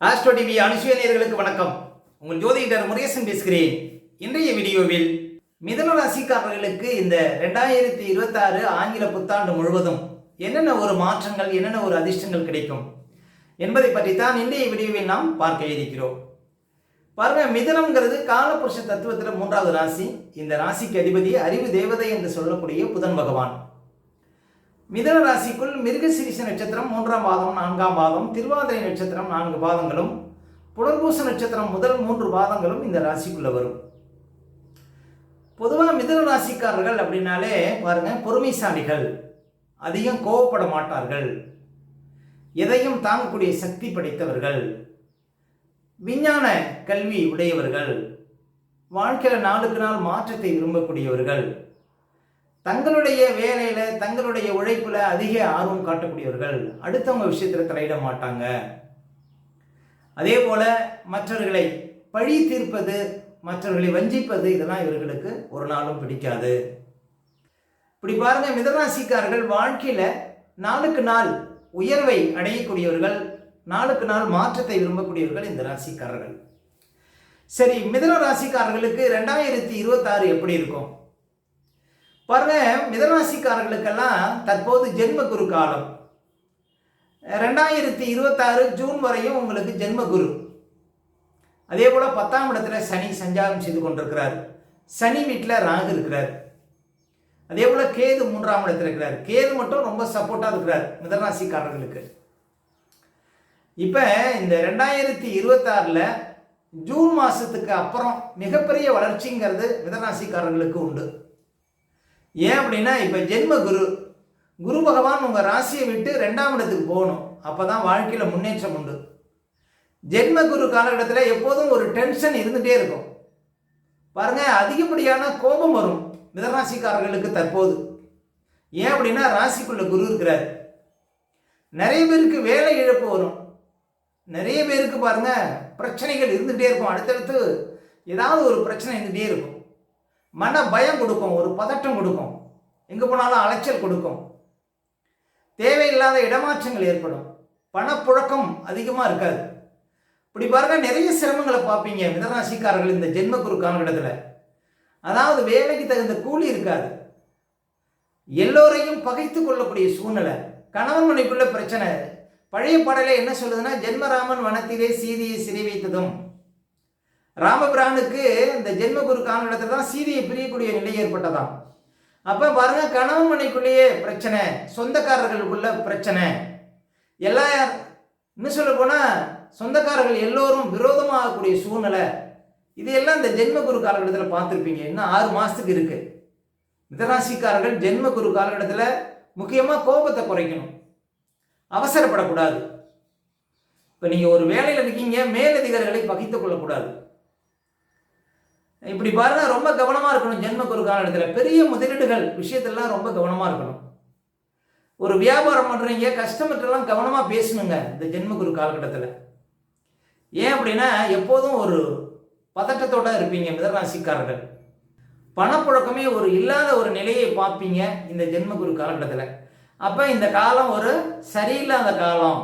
Astro TV அனுசுய நேர்களுக்கு வணக்கம். உங்கள் ஜோதிடர் முருகேசன் பேசுகிறேன். இன்றைய வீடியோவில் மிதன ராசிக்காரர்களுக்கு இந்த ரெண்டாயிரத்தி இருபத்தாறு ஆங்கில புத்தாண்டு முழுவதும் என்னென்ன ஒரு மாற்றங்கள் என்னென்ன ஒரு அதிர்ஷ்டங்கள் கிடைக்கும் என்பதை பற்றி தான் இன்றைய வீடியோவில் நாம் பார்க்க இருக்கிறோம். பாருங்க மிதனம்ங்கிறது காலபுருஷ தத்துவத்தில் மூன்றாவது ராசி. இந்த ராசிக்கு அதிபதி அறிவு தேவதை என்று சொல்லக்கூடிய புதன் பகவான். மிதன ராசிக்குள் மிருகசிரிச நட்சத்திரம் மூன்றாம் பாதம் நான்காம் பாதம் திருவாதிரை நட்சத்திரம் நான்கு பாதங்களும் புனர்பூச நட்சத்திரம் முதல் மூன்று பாதங்களும் இந்த ராசிக்குள்ள வரும். பொதுவாக மிதன ராசிக்காரர்கள் அப்படின்னாலே பாருங்க பொறுமைசாலிகள் அதிகம் கோவப்பட மாட்டார்கள் எதையும் தாங்கக்கூடிய சக்தி படைத்தவர்கள் விஞ்ஞான கல்வி உடையவர்கள் வாழ்க்கையில் நாளுக்கு நாள் மாற்றத்தை விரும்பக்கூடியவர்கள் தங்களுடைய வேலையில தங்களுடைய உழைப்புல அதிக ஆர்வம் காட்டக்கூடியவர்கள் அடுத்தவங்க விஷயத்துல தலையிட மாட்டாங்க. அதே போல மற்றவர்களை பழி தீர்ப்பது மற்றவர்களை வஞ்சிப்பது இதெல்லாம் இவர்களுக்கு ஒரு நாளும் பிடிக்காது. இப்படி பாருங்க மிதராசிக்காரர்கள் வாழ்க்கையில நாளுக்கு நாள் உயர்வை அடையக்கூடியவர்கள் நாளுக்கு நாள் மாற்றத்தை விரும்பக்கூடியவர்கள் இந்த ராசிக்காரர்கள். சரி மிதன ராசிக்காரர்களுக்கு ரெண்டாயிரத்தி இருபத்தாறு எப்படி இருக்கும்? பாருங்க மிதராசிக்காரர்களுக்கெல்லாம் தற்போது ஜென்ம குரு காலம். ரெண்டாயிரத்தி இருபத்தாறு ஜூன் வரையும் உங்களுக்கு ஜென்ம குரு அதே போல் பத்தாம் இடத்துல சனி சஞ்சாரம் செய்து கொண்டிருக்கிறார். சனி வீட்டில் ராகு இருக்கிறார். அதே போல் கேது மூன்றாம் இடத்துல இருக்கிறார். கேது மட்டும் ரொம்ப சப்போர்ட்டாக இருக்கிறார் மிதராசிக்காரர்களுக்கு. இப்போ இந்த ரெண்டாயிரத்தி இருபத்தாறில் ஜூன் மாதத்துக்கு அப்புறம் மிகப்பெரிய வளர்ச்சிங்கிறது மிதராசிக்காரர்களுக்கு உண்டு. ஏன் அப்படின்னா இப்போ ஜென்ம குரு குரு பகவான் உங்கள் ராசியை விட்டு ரெண்டாம் இடத்துக்கு போகணும். அப்போ தான் வாழ்க்கையில் முன்னேற்றம் உண்டு. ஜென்ம குரு காலகட்டத்தில் எப்போதும் ஒரு டென்ஷன் இருந்துகிட்டே இருக்கும். பாருங்க அதிகப்படியான கோபம் வரும் மிதராசிக்காரர்களுக்கு தற்போது. ஏன் அப்படின்னா ராசிக்குள்ள குரு இருக்கிறார். நிறைய பேருக்கு வேலை இழப்பு வரும். நிறைய பேருக்கு பாருங்கள் பிரச்சனைகள் இருந்துகிட்டே இருக்கும். அடுத்தடுத்து ஏதாவது ஒரு பிரச்சனை இருந்துகிட்டே இருக்கும். மன பயம் கொடுக்கும் ஒரு பதட்டம் கொடுக்கும். எங்கே போனாலும் அலைச்சல் கொடுக்கும். தேவையில்லாத இடமாற்றங்கள் ஏற்படும். பணப்புழக்கம் அதிகமாக இருக்காது. இப்படி பாருங்க நிறைய சிரமங்களை பார்ப்பீங்க. மிதராசிக்காரர்கள் இந்த ஜென்ம காலகட்டத்தில். அதாவது வேலைக்கு தகுந்த கூலி இருக்காது. எல்லோரையும் பகைத்து கொள்ளக்கூடிய சூழ்நிலை. கணவன் மனைக்குள்ள பிரச்சனை. பழைய பாடலே என்ன சொல்லுதுன்னா ஜென்மராமன் வனத்திலே சீதையை சிறை வைத்ததும் ராமபிரானுக்கு இந்த ஜென்ம ஜென்மகுரு இடத்துல தான் சீதையை பிரியக்கூடிய நிலை ஏற்பட்டதாம். அப்போ பாருங்க கணவன் மனைக்குள்ளேயே பிரச்சனை சொந்தக்காரர்களுக்குள்ள பிரச்சனை. எல்லா இன்னும் சொல்ல போனால் சொந்தக்காரர்கள் எல்லோரும் விரோதமாகக்கூடிய சூழ்நிலை. இது எல்லாம் ஜென்ம குரு காலகட்டத்தில் பார்த்துருப்பீங்க. இன்னும் ஆறு மாதத்துக்கு இருக்குது மிதராசிக்காரர்கள் ஜென்மகுரு காலகட்டத்தில் முக்கியமாக கோபத்தை குறைக்கணும். அவசரப்படக்கூடாது. இப்போ நீங்கள் ஒரு வேலையில் இருக்கீங்க மேலதிகாரிகளை பகித்து கொள்ளக்கூடாது. இப்படி பாருங்க ரொம்ப கவனமாக இருக்கணும் ஜென்ம குரு காலகட்டத்தில். பெரிய முதலீடுகள் விஷயத்தெல்லாம் ரொம்ப கவனமாக இருக்கணும். ஒரு வியாபாரம் பண்ணுறீங்க கஸ்டமர்கிட்டலாம் கவனமாக பேசணுங்க இந்த ஜென்ம குரு காலகட்டத்தில். ஏன் அப்படின்னா எப்போதும் ஒரு பதட்டத்தோட இருப்பீங்க மிதராசிக்காரர்கள் பணப்புழக்கமே ஒரு இல்லாத ஒரு நிலையை பார்ப்பீங்க இந்த ஜென்ம குரு காலகட்டத்தில். அப்போ இந்த காலம் ஒரு சரியில்லாத காலம்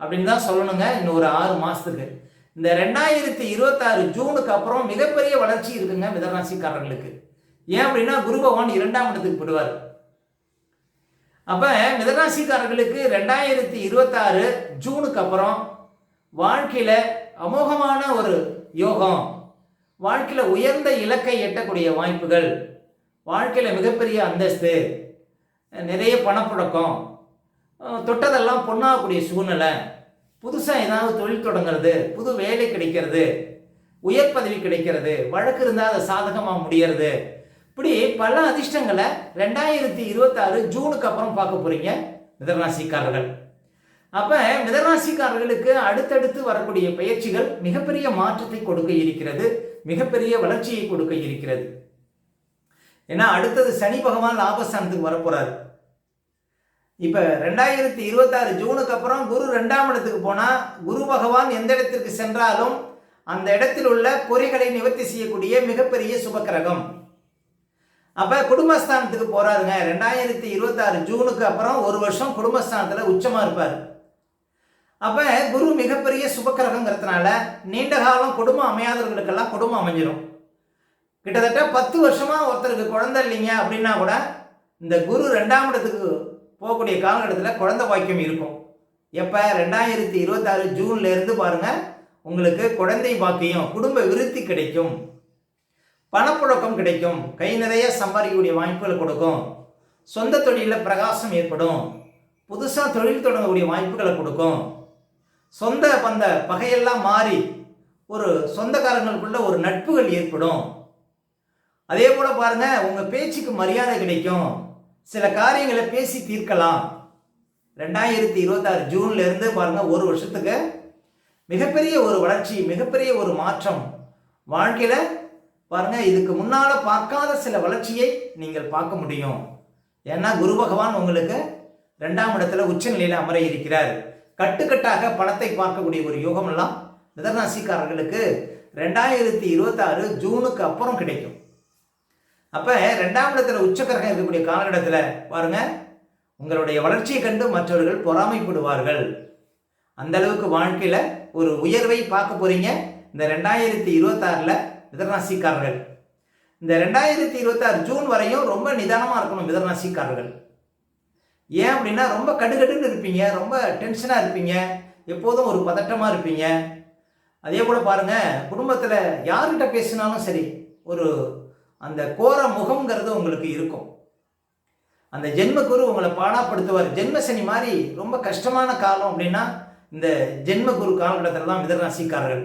அப்படின்னு தான் சொல்லணுங்க. இன்னும் ஒரு ஆறு மாதத்துக்கு இந்த ரெண்டாயிரத்தி இருபத்தாறு ஜூனுக்கு அப்புறம் மிகப்பெரிய வளர்ச்சி இருக்குங்க மிதராசிக்காரர்களுக்கு ஏன் அப்படின்னா குரு பகவான் இரண்டாம் இடத்துக்கு போடுவார் அப்போ மிதராசிக்காரர்களுக்கு ரெண்டாயிரத்தி இருபத்தாறு ஜூனுக்கு அப்புறம் வாழ்க்கையில் அமோகமான ஒரு யோகம். வாழ்க்கையில் உயர்ந்த இலக்கை எட்டக்கூடிய வாய்ப்புகள். வாழ்க்கையில் மிகப்பெரிய அந்தஸ்து. நிறைய பணப்புழக்கம். தொட்டதெல்லாம் பொண்ணாகக்கூடிய சூழ்நிலை. புதுசாக ஏதாவது தொழில் தொடங்குறது புது வேலை கிடைக்கிறது உயர் பதவி கிடைக்கிறது வழக்கு இருந்தால் அதை சாதகமாக முடியறது. இப்படி பல அதிர்ஷ்டங்களை ரெண்டாயிரத்தி இருபத்தாறு ஜூனுக்கு அப்புறம் பார்க்க போறீங்க மிதராசிக்காரர்கள் அப்போ மிதராசிக்காரர்களுக்கு அடுத்தடுத்து வரக்கூடிய பயிற்சிகள் மிகப்பெரிய மாற்றத்தை கொடுக்க இருக்கிறது மிகப்பெரிய வளர்ச்சியை கொடுக்க இருக்கிறது. ஏன்னா அடுத்தது சனி பகவான் லாபஸ்தானத்துக்கு வரப்போறாரு. இப்போ ரெண்டாயிரத்தி இருபத்தாறு ஜூனுக்கு அப்புறம் குரு ரெண்டாம் இடத்துக்கு போனால் குரு பகவான் எந்த இடத்திற்கு சென்றாலும் அந்த இடத்தில் உள்ள குறைகளை நிவர்த்தி செய்யக்கூடிய மிகப்பெரிய சுபக்கிரகம். அப்போ குடும்பஸ்தானத்துக்கு போகிறாருங்க ரெண்டாயிரத்தி இருபத்தாறு ஜூனுக்கு அப்புறம் ஒரு வருஷம் குடும்பஸ்தானத்தில் உச்சமாக இருப்பார். அப்போ குரு மிகப்பெரிய சுபக்கிரகங்கிறதுனால நீண்ட காலம் குடும்பம் அமையாதவர்களுக்கெல்லாம் குடும்பம் அமைஞ்சிடும் கிட்டத்தட்ட பத்து வருஷமாக ஒருத்தருக்கு குழந்தை இல்லைங்க அப்படின்னா கூட இந்த குரு ரெண்டாம் இடத்துக்கு போகக்கூடிய காலகட்டத்தில் குழந்தை பாக்கியம் இருக்கும். எப்போ? ரெண்டாயிரத்தி இருபத்தாறு ஜூன்லேருந்து பாருங்கள் உங்களுக்கு குழந்தை பாக்கியம் குடும்ப விருத்தி கிடைக்கும். பணப்புழக்கம் கிடைக்கும். கை நிறைய சம்பாதிக்கக்கூடிய வாய்ப்புகளை கொடுக்கும். சொந்த தொழிலில் பிரகாசம் ஏற்படும். புதுசாக தொழில் தொடங்கக்கூடிய வாய்ப்புகளை கொடுக்கும். சொந்த பந்த பகையெல்லாம் மாறி ஒரு சொந்தக்காரங்களுக்குள்ள ஒரு நட்புகள் ஏற்படும். அதே போல் பாருங்கள் உங்கள் பேச்சுக்கு மரியாதை கிடைக்கும். சில காரியங்களை பேசி தீர்க்கலாம். ரெண்டாயிரத்தி இருபத்தாறு ஜூன்ல இருந்து பாருங்க ஒரு வருஷத்துக்கு மிகப்பெரிய ஒரு வளர்ச்சி மிகப்பெரிய ஒரு மாற்றம். வாழ்க்கையில பாருங்க இதுக்கு முன்னால பார்க்காத சில வளர்ச்சியை நீங்கள் பார்க்க முடியும். ஏன்னா குரு பகவான் உங்களுக்கு ரெண்டாம் இடத்துல உச்ச நிலையில அமர இருக்கிறார். கட்டுக்கட்டாக பணத்தை பார்க்கக்கூடிய ஒரு யோகம் எல்லாம் மிதராசிக்காரர்களுக்கு ரெண்டாயிரத்தி இருபத்தாறு ஜூனுக்கு அப்புறம் கிடைக்கும். அப்போ ரெண்டாம் இடத்துல உச்சக்கரகம் இருக்கக்கூடிய காலகட்டத்தில் பாருங்க. உங்களுடைய வளர்ச்சியை கண்டு மற்றவர்கள் பொறாமைப்படுவார்கள். அந்த அளவுக்கு வாழ்க்கையில் ஒரு உயர்வை பார்க்க போறீங்க. இந்த ரெண்டாயிரத்தி இருபத்தாறில் மிதராசிக்காரர்கள் இந்த ரெண்டாயிரத்தி இருபத்தாறு ஜூன் வரையும் ரொம்ப நிதானமாக இருக்கணும் மிதராசிக்காரர்கள் ஏன் அப்படின்னா ரொம்ப கடுகடுன்னு இருப்பீங்க. ரொம்ப டென்ஷனாக இருப்பீங்க. எப்போதும் ஒரு பதட்டமாக இருப்பீங்க. அதே போல் பாருங்கள் குடும்பத்தில் யார்கிட்ட பேசினாலும் சரி ஒரு அந்த கோர முகம்ங்கிறது உங்களுக்கு இருக்கும். அந்த ஜென்ம குரு உங்களை பாடாப்படுத்துவார். ஜென்ம சனி மாதிரி ரொம்ப கஷ்டமான காலம் அப்படின்னா இந்த ஜென்ம குரு காலகட்டத்தில் தான் மிதராசிக்காரர்கள்.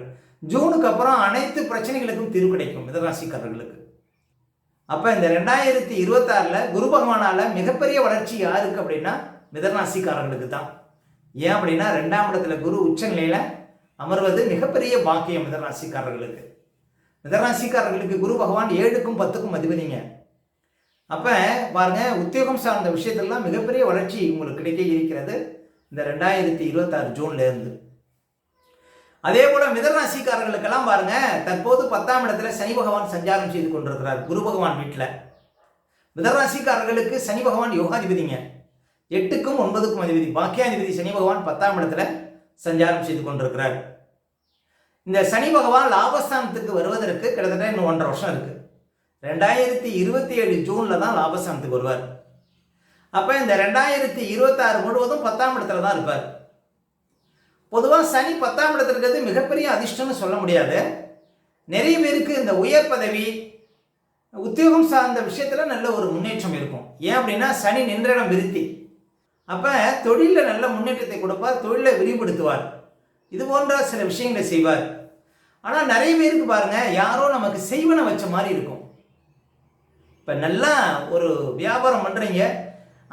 ஜூனுக்கு அப்புறம் அனைத்து பிரச்சனைகளுக்கும் தீர்வு கிடைக்கும் மிதராசிக்காரர்களுக்கு. அப்போ இந்த ரெண்டாயிரத்தி இருபத்தாறில் குரு பகவானால் மிகப்பெரிய வளர்ச்சி யாருக்கு அப்படின்னா மிதராசிக்காரர்களுக்கு தான். ஏன் அப்படின்னா ரெண்டாம் இடத்துல குரு உச்சநிலையில் அமர்வது மிகப்பெரிய பாக்கியம் மிதராசிக்காரர்களுக்கு. மிதராசிக்காரர்களுக்கு குரு பகவான் ஏழுக்கும் பத்துக்கும் அதிபதிங்க அப்போ பாருங்க உத்தியோகம் சார்ந்த விஷயத்திலாம் மிகப்பெரிய வளர்ச்சி உங்களுக்கு கிடைக்க இருக்கிறது இந்த ரெண்டாயிரத்தி இருபத்தாறு ஜூன்ல இருந்து. அதே போல மிதராசிக்காரர்களுக்கெல்லாம் பாருங்க தற்போது பத்தாம் இடத்துல சனி பகவான் சஞ்சாரம் செய்து கொண்டிருக்கிறார் குரு பகவான் வீட்டில் மிதராசிக்காரர்களுக்கு சனி பகவான் யோகாதிபதிங்க. எட்டுக்கும் ஒன்பதுக்கும் அதிபதி பாக்கியாதிபதி சனி பகவான் பத்தாம் இடத்துல சஞ்சாரம் செய்து கொண்டிருக்கிறார். இந்த சனி பகவான் லாபஸ்தானத்துக்கு வருவதற்கு கிட்டத்தட்ட இன்னும் ஒன்றரை வருஷம் இருக்கு. ரெண்டாயிரத்தி இருபத்தி ஏழு ஜூன்ல தான் லாபஸ்தானத்துக்கு வருவார். அப்ப இந்த ரெண்டாயிரத்தி இருபத்தாறு முழுவதும் பத்தாம் இடத்துல தான் இருப்பார். பொதுவாக சனி பத்தாம் இடத்துல இருக்கிறது மிகப்பெரிய அதிர்ஷ்டம்னு சொல்ல முடியாது. நிறைய பேருக்கு இந்த உயர் பதவி உத்தியோகம் சார்ந்த விஷயத்தில் நல்ல ஒரு முன்னேற்றம் இருக்கும். ஏன் அப்படின்னா சனி நின்ற இடம் விருத்தி. அப்போ தொழிலில் நல்ல முன்னேற்றத்தை கொடுப்பார் தொழிலை விரிவுபடுத்துவார். இது போன்ற சில விஷயங்களை செய்வார். ஆனால் நிறைய பேருக்கு பாருங்க யாரோ நமக்கு செய்வன வச்ச மாதிரி இருக்கும். இப்போ நல்லா ஒரு வியாபாரம் பண்ணுறீங்க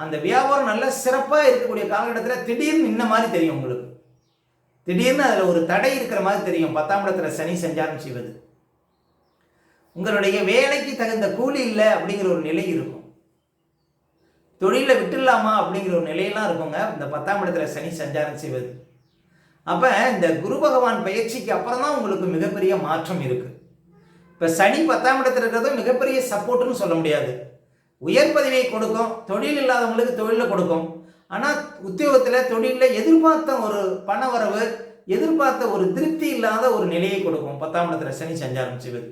அந்த வியாபாரம் நல்ல சிறப்பாக இருக்கக்கூடிய காலகட்டத்தில் திடீர்னு இன்ன மாதிரி தெரியும் உங்களுக்கு. திடீர்னு அதில் ஒரு தடை இருக்கிற மாதிரி தெரியும். பத்தாம் இடத்துல சனி சஞ்சாரம் செய்வது. உங்களுடைய வேலைக்கு தகுந்த கூலி இல்லை அப்படிங்கிற ஒரு நிலை இருக்கும். தொழிலை விட்டுடலாமா அப்படிங்கிற ஒரு நிலையெல்லாம் இருக்குங்க. இந்த பத்தாம் இடத்துல சனி சஞ்சாரம் செய்வது. அப்போ இந்த குரு பகவான் பயிற்சிக்கு அப்புறம் தான் உங்களுக்கு மிகப்பெரிய மாற்றம் இருக்குது இப்போ சனி பத்தாம் இடத்துல இருக்கிறது மிகப்பெரிய சப்போர்ட்டுன்னு சொல்ல முடியாது. உயர் பதவியை கொடுக்கும் தொழில் இல்லாதவங்களுக்கு தொழிலை கொடுக்கும். ஆனால் உத்தியோகத்தில் தொழிலில் எதிர்பார்த்த ஒரு பண வரவு எதிர்பார்த்த ஒரு திருப்தி இல்லாத ஒரு நிலையை கொடுக்கும். பத்தாம் இடத்துல சனி சஞ்சாரம் செய்வது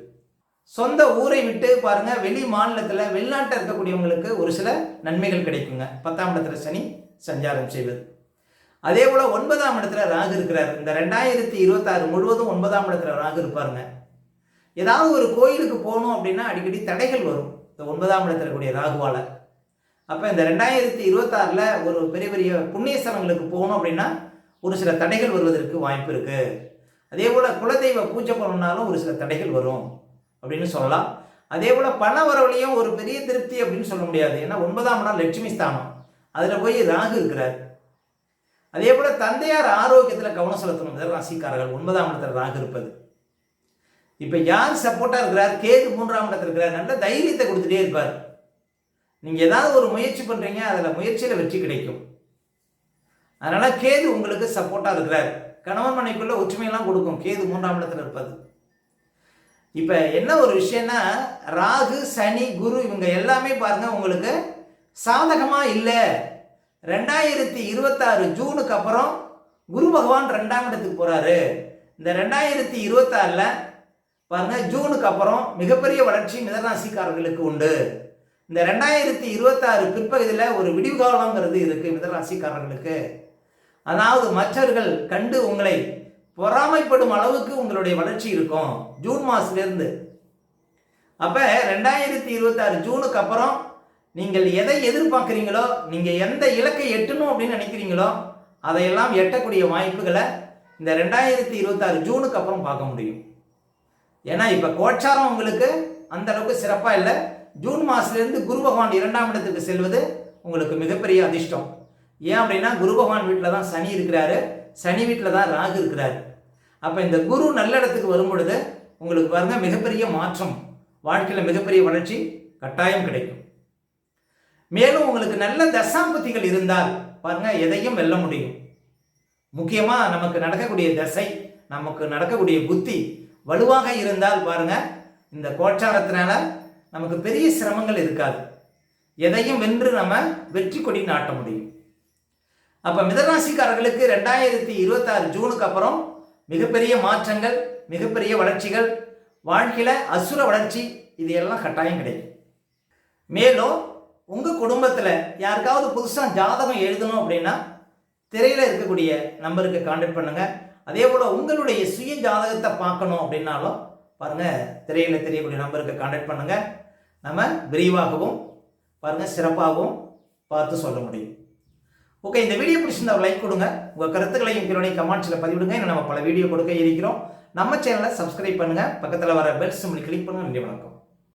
சொந்த ஊரை விட்டு பாருங்க வெளி மாநிலத்தில் வெளிநாட்டில் இருக்கக்கூடியவங்களுக்கு ஒரு சில நன்மைகள் கிடைக்குங்க. பத்தாம் இடத்துல சனி சஞ்சாரம் செய்வது அதே போல ஒன்பதாம் இடத்துல ராகு இருக்கிறார். இந்த ரெண்டாயிரத்தி இருபத்தாறு முழுவதும் ஒன்பதாம் இடத்துல ராகு இருப்பாருங்க. ஏதாவது ஒரு கோயிலுக்கு போகணும் அப்படின்னா அடிக்கடி தடைகள் வரும். இந்த ஒன்பதாம் இடத்துல கூடிய ராகுவால. அப்போ இந்த ரெண்டாயிரத்தி இருபத்தாறில் ஒரு பெரிய பெரிய புண்ணிய ஸ்தலங்களுக்கு போகணும் அப்படின்னா ஒரு சில தடைகள் வருவதற்கு வாய்ப்பு இருக்கு. அதே போல குலதெய்வ பூஜை பண்ணணும்னாலும் ஒரு சில தடைகள் வரும் அப்படின்னு சொல்லலாம். அதே போல பண வரவுலையும் ஒரு பெரிய திருப்தி அப்படின்னு சொல்ல முடியாது. ஏன்னா ஒன்பதாம் இடம் லட்சுமி ஸ்தானம். அதில் போய் ராகு இருக்கிறார். அதே போல தந்தையார் ஆரோக்கியத்தில் கவனம் செலுத்தணும். மிதன ராசிக்காரர்கள் ஒன்பதாம் இடத்துல ராகு இருப்பது. இப்போ யார் சப்போர்ட்டாக இருக்கிறார்? கேது மூன்றாம் இடத்துல இருக்கிறார். நல்ல தைரியத்தை கொடுத்துட்டே இருப்பார். நீங்கள் ஏதாவது ஒரு முயற்சி பண்ணுறீங்க அதில் முயற்சியில் வெற்றி கிடைக்கும். அதனால் கேது உங்களுக்கு சப்போர்ட்டாக இருக்கிறார். கணவன் மனைக்குள்ள ஒற்றுமையெல்லாம் கொடுக்கும். கேது மூன்றாம் இடத்துல இருப்பது. இப்போ என்ன ஒரு விஷயம்னா ராகு சனி குரு இவங்க எல்லாமே பாருங்கள் உங்களுக்கு சாதகமாக இல்லை. ரெண்டாயிரத்தி இருபத்தாறு ஜூனுக்கு அப்புறம் குரு பகவான் ரெண்டாம் இடத்துக்கு போகிறாரு இந்த ரெண்டாயிரத்தி இருபத்தாறில் பாருங்க ஜூனுக்கு அப்புறம் மிகப்பெரிய வளர்ச்சி மிதராசிக்காரர்களுக்கு உண்டு. இந்த ரெண்டாயிரத்தி இருபத்தாறு பிற்பகுதியில் ஒரு விடிவு காலங்கிறது இருக்கு மிதராசிக்காரர்களுக்கு. அதாவது மற்றவர்கள் கண்டு உங்களை பொறாமைப்படும் அளவுக்கு உங்களுடைய வளர்ச்சி இருக்கும் ஜூன் மாசத்துலேருந்து. அப்போ ரெண்டாயிரத்தி இருபத்தாறு ஜூனுக்கு அப்புறம் நீங்கள் எதை எதிர்பார்க்குறீங்களோ நீங்கள் எந்த இலக்கை எட்டணும் அப்படின்னு நினைக்கிறீங்களோ அதையெல்லாம் எட்டக்கூடிய வாய்ப்புகளை இந்த ரெண்டாயிரத்தி இருபத்தாறு ஜூனுக்கு அப்புறம் பார்க்க முடியும். ஏன்னா இப்போ கோச்சாரம் உங்களுக்கு அந்த அளவுக்கு சிறப்பாக இல்லை. ஜூன் மாதத்துலேருந்து குரு பகவான் இரண்டாம் இடத்துக்கு செல்வது உங்களுக்கு மிகப்பெரிய அதிர்ஷ்டம். ஏன் அப்படின்னா குரு பகவான் வீட்டில் தான் சனி இருக்கிறாரு. சனி வீட்டில் தான் ராகு இருக்கிறாரு. அப்போ இந்த குரு நல்ல இடத்துக்கு வரும் பொழுது உங்களுக்கு பாருங்க மிகப்பெரிய மாற்றம். வாழ்க்கையில் மிகப்பெரிய வளர்ச்சி கட்டாயம் கிடைக்கும். மேலும் உங்களுக்கு நல்ல தசாம்பத்திகள் இருந்தால் பாருங்க எதையும் வெல்ல முடியும். முக்கியமாக நமக்கு நடக்கக்கூடிய தசை நமக்கு நடக்கக்கூடிய புத்தி வலுவாக இருந்தால் பாருங்க இந்த கோச்சாரத்தினால நமக்கு பெரிய சிரமங்கள் இருக்காது. எதையும் வென்று நம்ம வெற்றி கொடி நாட்ட முடியும். அப்போ மிதராசிக்காரர்களுக்கு ரெண்டாயிரத்தி இருபத்தாறு ஜூனுக்கு அப்புறம் மிகப்பெரிய மாற்றங்கள் மிகப்பெரிய வளர்ச்சிகள் வாழ்க்கையில் அசுர வளர்ச்சி இது எல்லாம் கட்டாயம் கிடைக்கும். மேலும் உங்கள் குடும்பத்தில் யாருக்காவது புதுசாக ஜாதகம் எழுதணும் அப்படின்னா திரையில் இருக்கக்கூடிய நம்பருக்கு காண்டக்ட் பண்ணுங்கள் அதே போல் உங்களுடைய சுய ஜாதகத்தை பார்க்கணும் அப்படின்னாலும் பாருங்கள் திரையில் தெரியக்கூடிய நம்பருக்கு காண்டக்ட் பண்ணுங்கள் நம்ம விரிவாகவும் பாருங்கள் சிறப்பாகவும் பார்த்து சொல்ல முடியும். ஓகே இந்த வீடியோ பிடிச்சிருந்தா லைக் கொடுங்க. உங்கள் கருத்துக்களையும் கீழே கமெண்ட்ஸில் பதிவிடுங்க. இன்னும் நம்ம பல வீடியோ கொடுக்க இருக்கிறோம். நம்ம சேனலை சப்ஸ்கிரைப் பண்ணுங்கள் பக்கத்தில் வர பெல் சிம்பிள் கிளிக் பண்ணுங்க. நன்றி வணக்கம்.